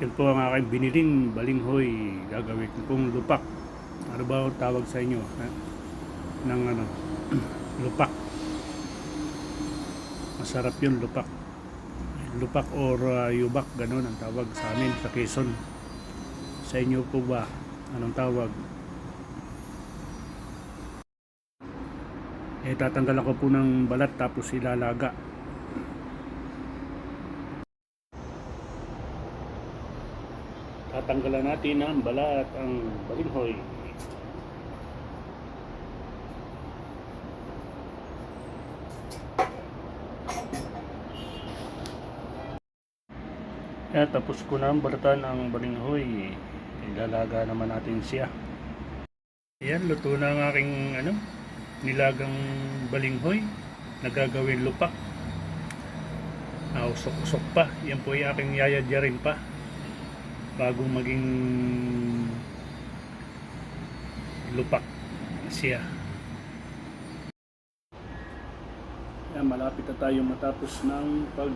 Yan po ang aking biniling balinghoy. Gagawin kong lupak. Ano ba ang tawag sa inyo? Ha? Ng ano? lupak. Masarap yun, lupak. Lupak or uh, yubak, ganun ang tawag sa amin sa Quezon. Sa inyo po ba? Anong tawag? Eh, tatanggalan ko po ng balat tapos ilalaga. Tatanggalan natin ang balat ang balinghoy. Kaya tapos ko na balatan ang balinghoy. Ilalaga naman natin siya. Ayan, luto na ang aking ano, nilagang balinghoy. Nagagawin lupak. Ah, usok-usok pa. Yan po yung aking yayadya rin pa. Bago maging lupak siya. Yan, malapit na tayo matapos ng pag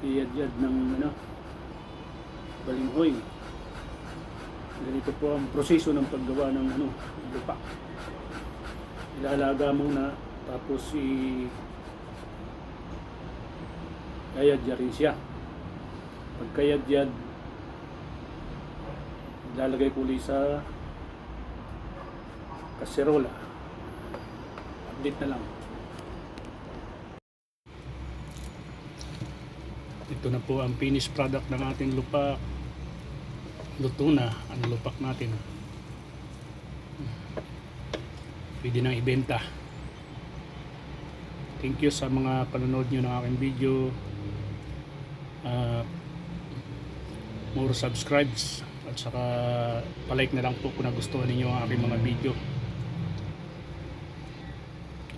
iyadyad ng ano, balinghoy. Ganito po ang proseso ng paggawa ng ano, lupa. Ilalaga muna tapos i yayadya rin siya. Pagkayadyad, ilalagay ko ulit sa kaserola. Update na lang. Ito na po ang finished product ng ating lupak. Luto na ang lupak natin. Pwede nang ibenta. Thank you sa mga panonood nyo ng aking video. Uh, more subscribes at saka palike na lang po kung nagustuhan ninyo ang aking mga video.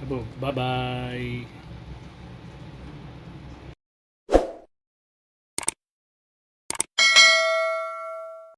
Abo, bye bye!